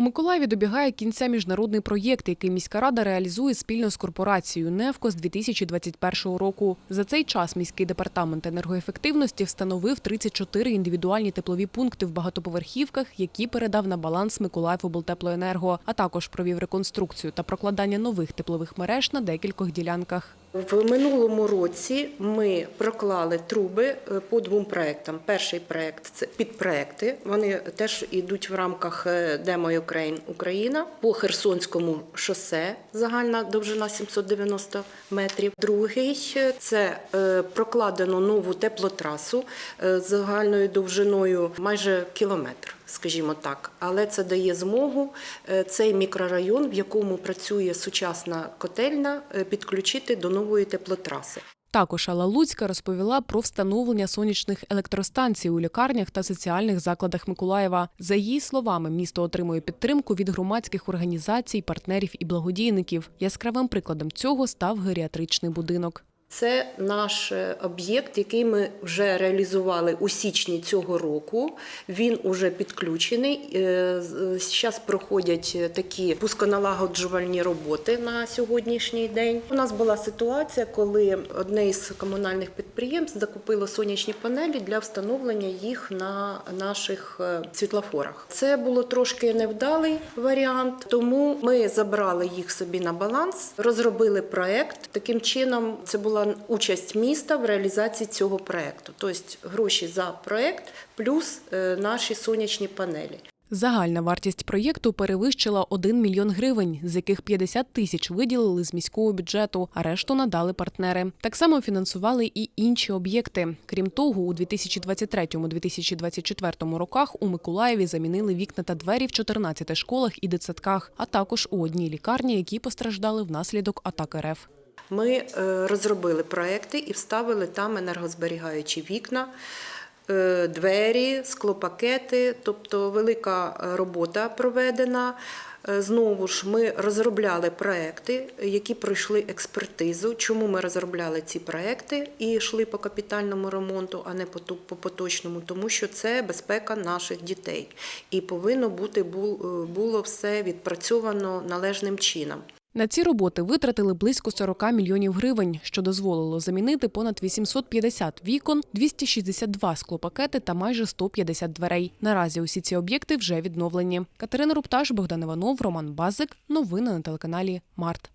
У Миколаєві добігає кінця міжнародний проєкт, який міська рада реалізує спільно з корпорацією «Невко» з 2021 року. За цей час міський департамент енергоефективності встановив 34 індивідуальні теплові пункти в багатоповерхівках, які передав на баланс Миколаївоблтеплоенерго, а також провів реконструкцію та прокладання нових теплових мереж на декількох ділянках. В минулому році ми проклали труби е, по двом проектам. Перший проект це підпроекти. Вони теж йдуть в рамках Demo Ukraine Україна по Херсонському шосе. Загальна довжина 790 метрів. Другий це е, прокладено нову теплотрасу е, з загальною довжиною майже кілометр. Скажімо так, але це дає змогу е, цей мікрорайон, в якому працює сучасна котельна, е, підключити до нової теплотраси. Також Алла Луцька розповіла про встановлення сонячних електростанцій у лікарнях та соціальних закладах Миколаєва. За її словами, місто отримує підтримку від громадських організацій, партнерів і благодійників. Яскравим прикладом цього став геріатричний будинок. Це наш е, об'єкт, який ми вже реалізували у січні цього року. Він уже підключений. Зараз проходять е, такі пусконалагоджувальні роботи на сьогоднішній день. У нас була ситуація, коли одне із комунальних підприємств закупило сонячні панелі для встановлення їх на наших е, світлофорах. Це було трошки невдалий варіант, тому ми забрали їх собі на баланс, розробили проект. Таким чином, це була участь міста в реалізації цього проекту. Тобто гроші за проект плюс е, наші сонячні панелі. Загальна вартість проєкту перевищила 1 мільйон гривень, з яких 50 тисяч виділили з міського бюджету, а решту надали партнери. Так само фінансували і інші об'єкти. Крім того, у 2023-2024 роках у Миколаєві замінили вікна та двері в 14 школах і дитсадках, а також у одній лікарні, які постраждали внаслідок атак РФ. Ми е, розробили проекти і вставили там енергозберігаючі вікна. е, Двері, склопакети, тобто велика е, робота проведена. Знову ж ми розробляли проекти, які пройшли експертизу. Чому ми розробляли ці проекти і йшли по капітальному ремонту, а не по поточному? Тому що це безпека наших дітей, і повинно бути було все відпрацьовано належним чином. На ці роботи витратили близько 40 мільйонів гривень, що дозволило замінити понад 850 вікон, 262 склопакети та майже 150 дверей. Наразі усі ці об'єкти вже відновлені. Катерина Рупташ, Богдан Іванов, Роман Базик. Новини на телеканалі Март.